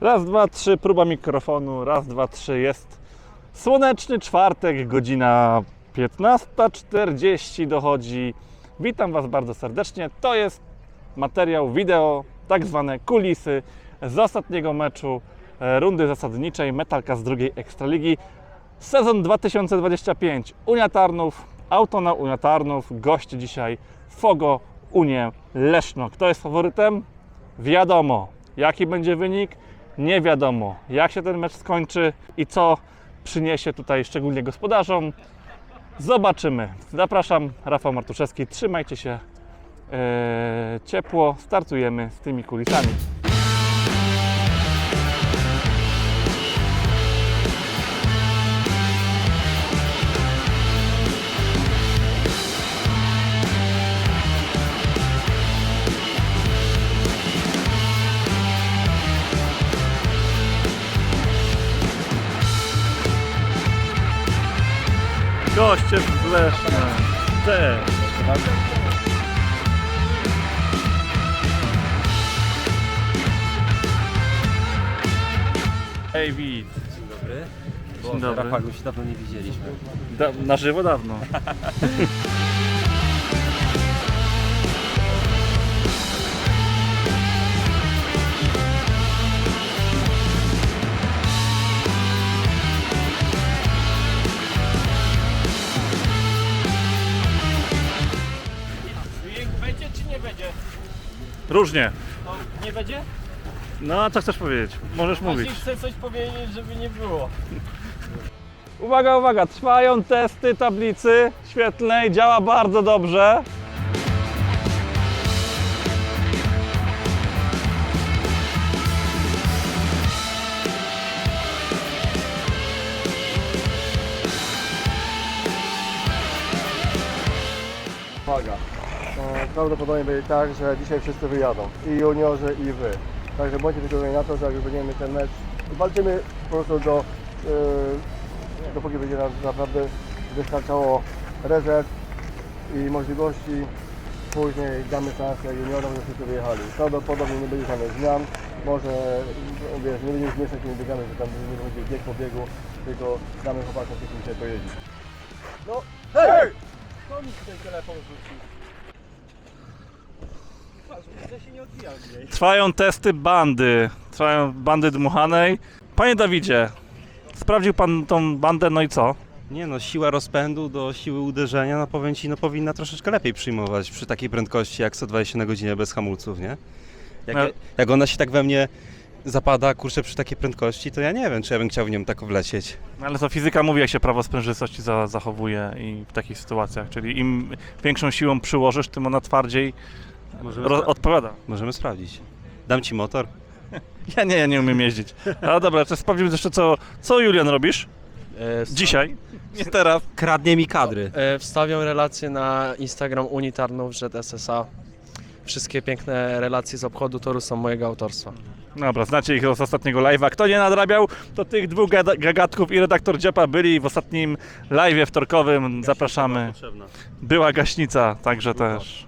Raz, dwa, trzy, próba mikrofonu. Raz, dwa, trzy, jest słoneczny czwartek, godzina 15.40 dochodzi. Witam Was bardzo serdecznie. To jest materiał wideo, tak zwane kulisy z ostatniego meczu e, rundy zasadniczej Metalka z drugiej Ekstraligi. Sezon 2025. Unia Tarnów, Autona Unia Tarnów. Goście dzisiaj Fogo Unię Leszno. Kto jest faworytem? Wiadomo. Jaki będzie wynik? Nie wiadomo. Jak się ten mecz skończy i co przyniesie tutaj szczególnie gospodarzom? Zobaczymy. Zapraszam, Rafał Martuszewski. Trzymajcie się e, ciepło. Startujemy z tymi kulisami. Goście z Leszna. Cześć. Hej, wit. Dzień dobry. Dzień dobry. Rafał, już się dawno nie widzieliśmy. Da, na żywo dawno. Różnie. Nie będzie? No, a co chcesz powiedzieć? Możesz mówić. Chcę coś powiedzieć, żeby nie było. Uwaga, uwaga, trwają testy tablicy świetlnej, działa bardzo dobrze. Uwaga. E, Prawdopodobnie będzie tak, że dzisiaj wszyscy wyjadą. I juniorzy, i wy. Także bądźcie przygotowani na to, że jak będziemy ten mecz, walczymy po prostu do, e, dopóki będzie nam naprawdę wystarczało rezerw i możliwości. Później damy szansę juniorom, że wszyscy wyjechali. Prawdopodobnie nie będzie żadnych zmian. Może, wiesz, nie będziemy zmieszać tymi biegami, że tam nie będzie bieg po biegu, tylko damy chłopakom, którzy dzisiaj pojeździć. No, hej! Kto mi tutaj telefon? Patrz, że się nie odbijał dzisiaj. Trwają testy bandy. Trwają bandy dmuchanej. Panie Dawidzie, sprawdził pan tą bandę, no i co? Nie no, siła rozpędu do siły uderzenia, no powiem Ci, no powinna troszeczkę lepiej przyjmować przy takiej prędkości jak 120 na godzinę bez hamulców, nie? Jak, No. jak ona się tak we mnie zapada, kurczę, przy takiej prędkości, to ja nie wiem, czy ja bym chciał w nią tak wlecieć. No Ale to fizyka mówi, jak się prawo sprężystości za, zachowuje i w takich sytuacjach. Czyli im większą siłą przyłożysz, tym ona twardziej Możemy, ro- odpowiada. możemy sprawdzić. Dam Ci motor. Ja nie, ja nie umiem jeździć. Ale dobra, to sprawdzimy jeszcze, co, co Julian robisz dzisiaj. Nie teraz. Kradnie mi kadry. E, Wstawiam relacje na Instagram Unitarnów SSA. Wszystkie piękne relacje z obchodu toru są mojego autorstwa. Dobra, znacie ich z ostatniego live'a. Kto nie nadrabiał, to tych dwóch gada- gagatków i redaktor Dziopa byli w ostatnim live'ie wtorkowym. Zapraszamy. Była gaśnica, także też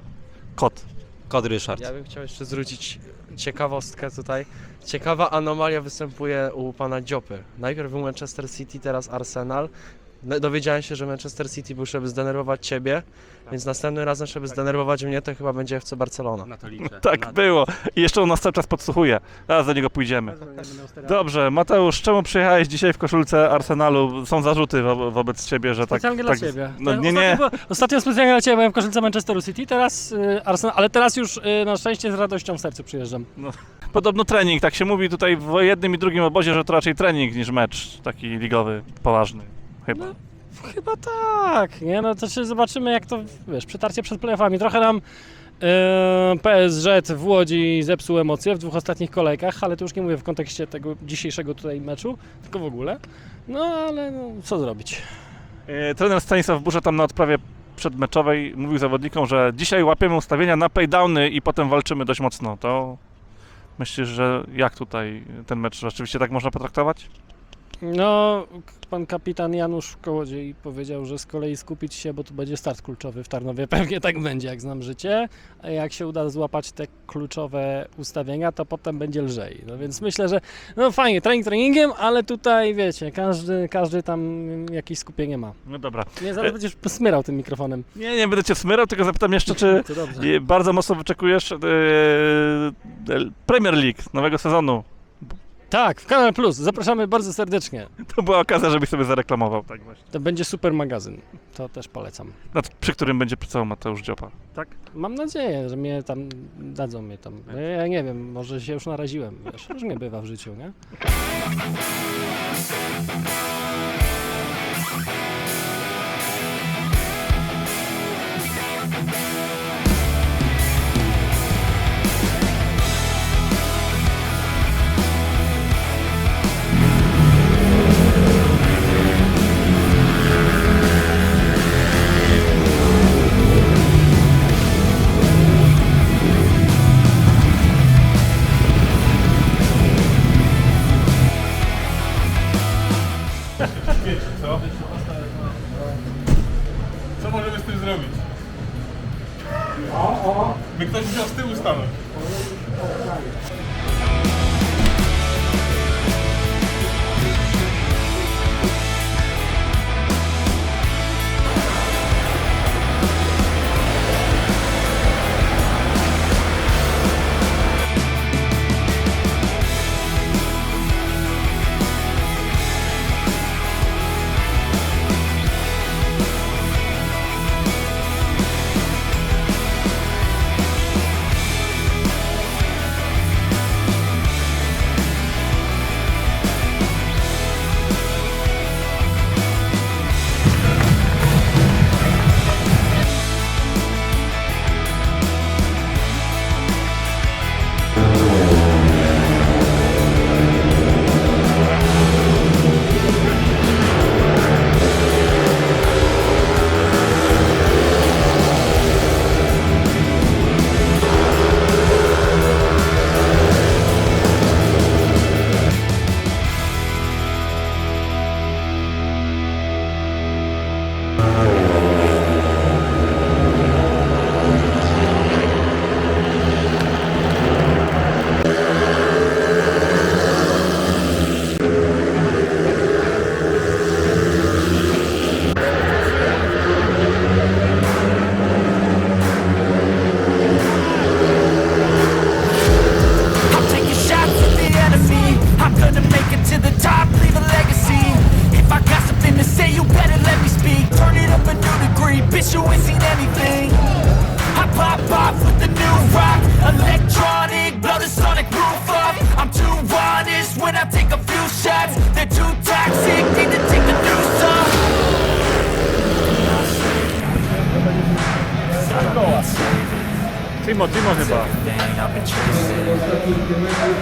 kot. Kod Ryszard. Ja bym chciał jeszcze zwrócić ciekawostkę tutaj. Ciekawa anomalia występuje u pana Dziopy. Najpierw był Manchester City, teraz Arsenal. No, Dowiedziałem się, że Manchester City był, żeby zdenerwować ciebie, więc następnym razem, żeby zdenerwować mnie, to chyba będzie FC Barcelona. Na to liczę. Tak było. I jeszcze on nas cały czas podsłuchuje. Zaraz do niego pójdziemy. Dobrze, Mateusz, czemu przyjechałeś dzisiaj w koszulce Arsenalu? Są zarzuty wo wobec ciebie, że tak... Specjalnie tak dla Ciebie. No, nie, nie. Ostatnio, ostatnio specjalnie dla Ciebie byłem w koszulce Manchesteru City, teraz y, Arsenal, ale teraz już y, na szczęście z radością w sercu przyjeżdżam. Podobno trening, tak się mówi tutaj w jednym i drugim obozie, że to raczej trening niż mecz taki ligowy, poważny. Chyba. No. Chyba tak, nie? No to się zobaczymy jak to, wiesz, przetarcie przed playoffami. Trochę nam y, PSG w Łodzi zepsuł emocje w dwóch ostatnich kolejkach, ale to już nie mówię w kontekście tego dzisiejszego tutaj meczu, tylko w ogóle. No ale no, co zrobić? E, Trener Stanisław Burza tam na odprawie przedmeczowej mówił zawodnikom, że dzisiaj łapiemy ustawienia na playdowny i potem walczymy dość mocno. To myślisz, że jak tutaj ten mecz rzeczywiście tak można potraktować? No, pan kapitan Janusz Kołodziej powiedział, że z kolei skupić się, bo tu będzie start kluczowy w Tarnowie. Pewnie tak będzie, jak znam życie. A jak się uda złapać te kluczowe ustawienia, to potem będzie lżej. No więc myślę, że no fajnie, trening treningiem, ale tutaj wiecie, każdy, każdy tam jakieś skupienie ma. No dobra. Nie, zaraz będziesz smyrał tym mikrofonem. Nie, nie będę cię smyrał, tylko zapytam jeszcze, czy To e, bardzo mocno wyczekujesz e, e, Premier League nowego sezonu. Tak, w Kanal Plus. Zapraszamy bardzo serdecznie. To była okazja, żebyś sobie zareklamował. Tak właśnie. To będzie super magazyn. To też polecam. Nad, przy którym będzie pracował Mateusz Dziopa. Tak? Mam nadzieję, że mnie tam dadzą mnie tam. No Ja nie wiem, może się już naraziłem. Wiesz, różnie bywa w życiu, nie? Ktoś musiał z tyłu stanąć.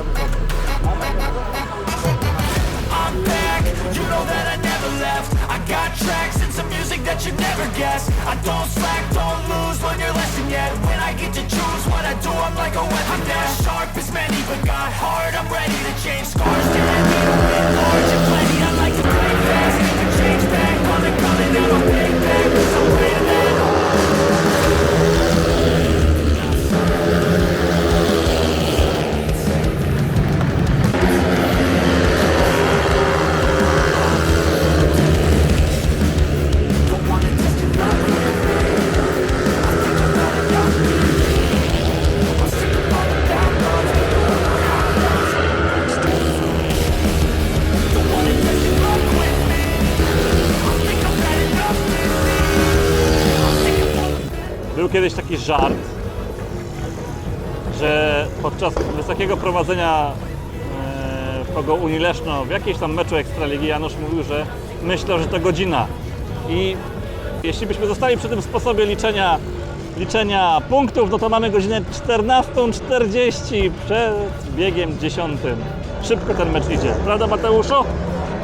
I'm back, you know that I never left. I got tracks and some music that you never guess. I don't slack, don't lose, learn your lesson yet. When I get to choose what I do, I'm like a weapon I'm not sharp as many, but got heart I'm ready to change scars. Staring me to win large and plenty. I like to play fast, never change back On the coming out, I'll kiedyś taki żart, że podczas wysokiego prowadzenia e, kogo Unii Leszno w jakiejś tam meczu Ekstraligi Janusz mówił, że myślał, że to godzina. I jeśli byśmy zostali przy tym sposobie liczenia, liczenia punktów, no to mamy godzinę 14.40 przed biegiem 10. Szybko ten mecz idzie. Prawda Mateuszu?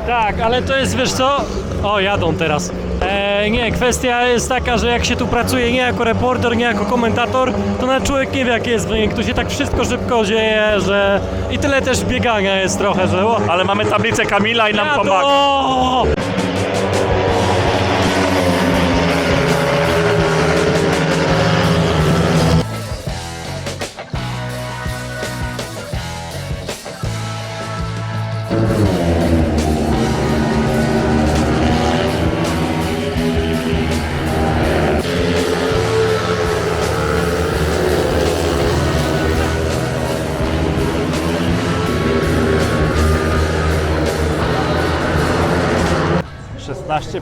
Tak, ale to jest, wiesz co? O, jadą teraz. E, nie, kwestia jest taka, że jak się tu pracuje nie jako reporter, nie jako komentator, to na człowiek nie wie jak jest wynik. Tu się tak wszystko szybko dzieje, że i tyle też biegania jest trochę, że o, Ale mamy tablicę Kamila i nam ja pomaga. o,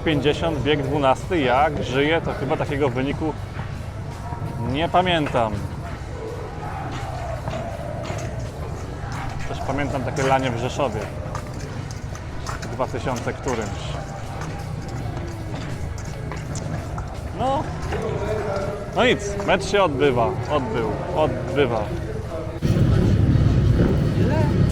150, bieg 12. Jak żyję, to chyba takiego wyniku nie pamiętam. Też pamiętam takie lanie w Rzeszowie. 2000 którymś. No. No nic, mecz się odbywa. Odbył, odbywa. Ile?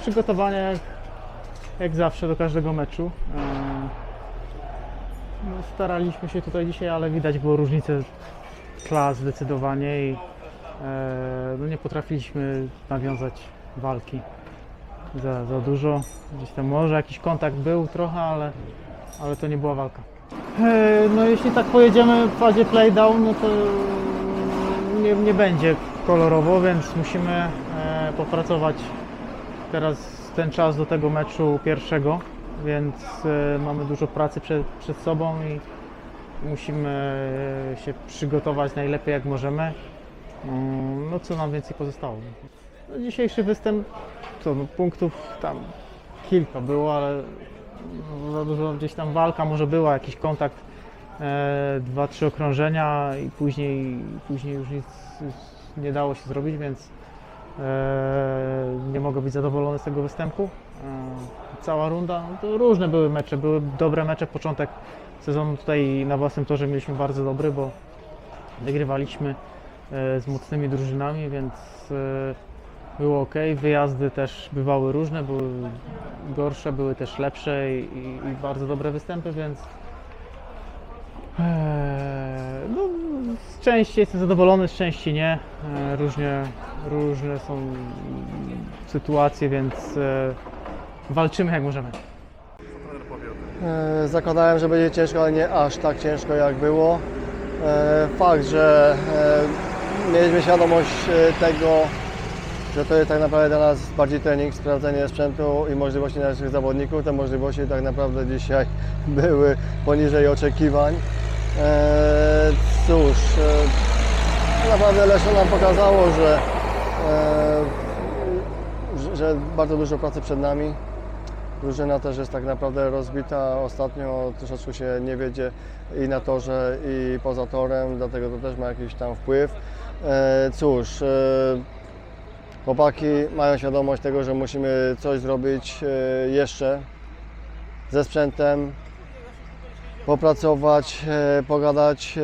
Przygotowania jak, jak zawsze do każdego meczu. E, no, staraliśmy się tutaj dzisiaj, ale widać było różnicę klas zdecydowanie i e, no, nie potrafiliśmy nawiązać walki za, za dużo. Gdzieś tam może jakiś kontakt był trochę, ale, ale to nie była walka. No jeśli tak pojedziemy w fazie playdown, no to nie, nie będzie kolorowo, więc musimy e, popracować teraz ten czas do tego meczu pierwszego, więc e, mamy dużo pracy przed, przed sobą i musimy e, się przygotować najlepiej jak możemy. Mm, No co nam więcej pozostało? No, dzisiejszy występ, co no, punktów tam kilka było, ale za dużo gdzieś tam walka może była, jakiś kontakt e, dwa, trzy okrążenia i później, później już nic nie dało się zrobić, więc e, nie mogę być zadowolony z tego występu. E, cała runda, no to różne były mecze, były dobre mecze. Początek sezonu tutaj na własnym torze mieliśmy bardzo dobry, bo wygrywaliśmy e, z mocnymi drużynami, więc e, było ok. Wyjazdy też bywały różne, były gorsze, były też lepsze i, i bardzo dobre występy, więc e, no, z części jestem zadowolony, z części nie. E, Różnie, różne są sytuacje, więc e, walczymy jak możemy. E, Zakładałem, że będzie ciężko, ale nie aż tak ciężko jak było. E, Fakt, że e, mieliśmy świadomość e, tego, że to jest tak naprawdę dla nas bardziej trening, sprawdzenie sprzętu i możliwości naszych zawodników. Te możliwości tak naprawdę dzisiaj były poniżej oczekiwań. E, Cóż, e, naprawdę Leszno nam pokazało, że, e, że bardzo dużo pracy przed nami. Drużyna też jest tak naprawdę rozbita. Ostatnio troszeczkę się nie wiedzie i na torze, i poza torem, dlatego to też ma jakiś tam wpływ. E, Cóż, e, chłopaki mają świadomość tego, że musimy coś zrobić e, jeszcze ze sprzętem, popracować, e, pogadać. e,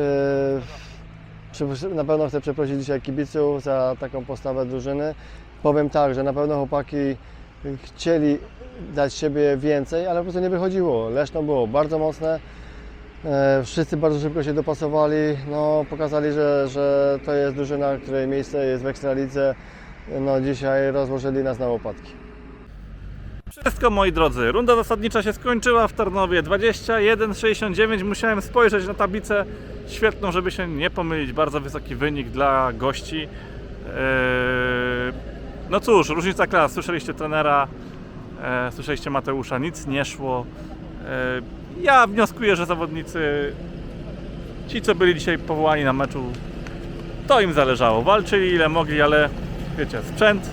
Na pewno chcę przeprosić dzisiaj kibiców za taką postawę drużyny. Powiem tak, że na pewno chłopaki chcieli dać siebie więcej, ale po prostu nie wychodziło. Leszno było bardzo mocne. Wszyscy bardzo szybko się dopasowali. No, pokazali, że, że to jest drużyna, której miejsce jest w Ekstralidze. No, dzisiaj rozłożyli nas na łopatki. Wszystko moi drodzy, runda zasadnicza się skończyła w Tarnowie 21-69. Musiałem spojrzeć na tablicę świetną, żeby się nie pomylić. Bardzo wysoki wynik dla gości. Eee, No cóż, różnica klas. Słyszeliście trenera, e, słyszeliście Mateusza, nic nie szło. E, Ja wnioskuję, że zawodnicy, ci co byli dzisiaj powołani na meczu, to im zależało. Walczyli ile mogli, ale wiecie, sprzęt,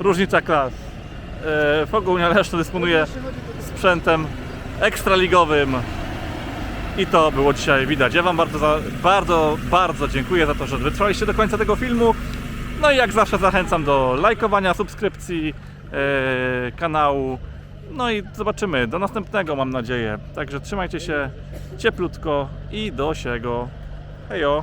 różnica klas. E, Fogunia Leszno dysponuje sprzętem ekstraligowym i to było dzisiaj widać. Ja Wam bardzo, bardzo, bardzo dziękuję za to, że wytrwaliście do końca tego filmu. No i jak zawsze zachęcam do lajkowania, subskrypcji e, kanału. No i zobaczymy. Do następnego mam nadzieję. Także trzymajcie się cieplutko i do siego. Hejo!